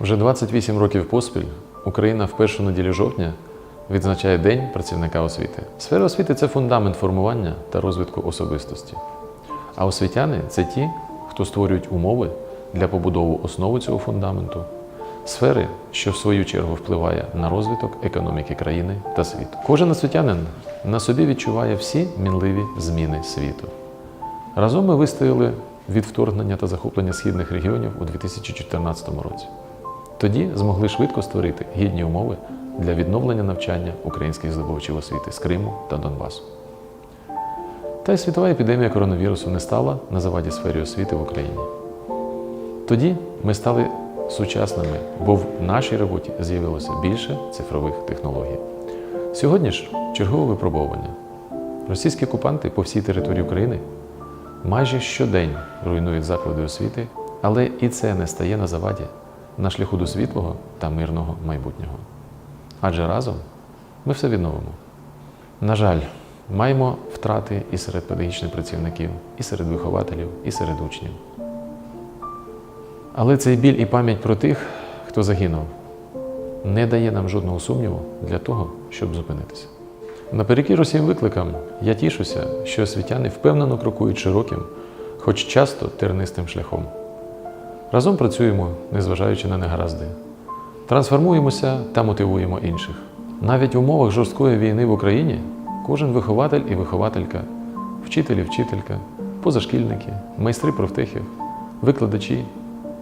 Вже 28 років поспіль Україна в першу неділю жовтня відзначає День працівника освіти. Сфера освіти це фундамент формування та розвитку особистості. А освітяни це ті, хто створюють умови для побудови основи цього фундаменту, сфери, що в свою чергу впливає на розвиток економіки країни та світу. Кожен освітянин на собі відчуває всі мінливі зміни світу. Разом ми вистояли від вторгнення та захоплення східних регіонів у 2014 році. Тоді змогли швидко створити гідні умови для відновлення навчання українських здобувачів освіти з Криму та Донбасу. Та й світова епідемія коронавірусу не стала на заваді сфері освіти в Україні. Тоді ми стали сучасними, бо в нашій роботі з'явилося більше цифрових технологій. Сьогодні ж чергове випробовування. Російські окупанти по всій території України майже щодень руйнують заклади освіти, але і це не стає на заваді на шляху до світлого та мирного майбутнього. Адже разом ми все відновимо. На жаль, маємо втрати і серед педагогічних працівників, і серед вихователів, і серед учнів. Але цей біль і пам'ять про тих, хто загинув, не дає нам жодного сумніву для того, щоб зупинитися. Наперекір усім викликам я тішуся, що освітяни впевнено крокують широким, хоч часто тернистим шляхом. Разом працюємо, незважаючи на негаразди. Трансформуємося та мотивуємо інших. Навіть в умовах жорсткої війни в Україні кожен вихователь і вихователька, вчитель і вчителька, позашкільники, майстри профтехів, викладачі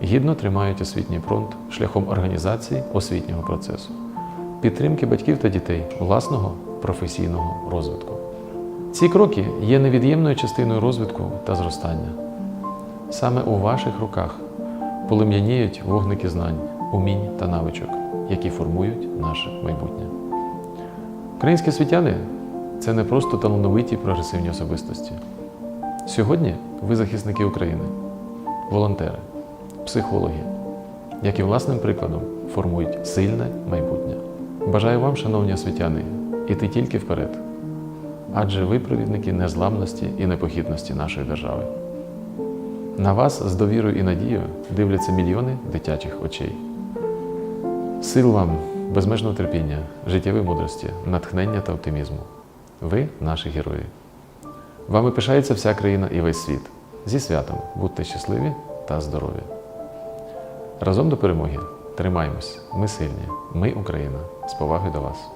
гідно тримають освітній фронт шляхом організації освітнього процесу, підтримки батьків та дітей власного професійного розвитку. Ці кроки є невід'ємною частиною розвитку та зростання. Саме у ваших руках полум'яніють вогники знань, умінь та навичок, які формують наше майбутнє. Українські освітяни це не просто талановиті прогресивні особистості. Сьогодні ви захисники України, волонтери, психологи, які власним прикладом формують сильне майбутнє. Бажаю вам, шановні освітяни, іти тільки вперед, адже ви провідники незламності і непохитності нашої держави. На вас з довірою і надією дивляться мільйони дитячих очей. Сил вам, безмежного терпіння, життєвої мудрості, натхнення та оптимізму. Ви наші герої. Вами пишається вся країна і весь світ. Зі святом будьте щасливі та здорові. Разом до перемоги. Тримаємось. Ми сильні. Ми Україна. З повагою до вас.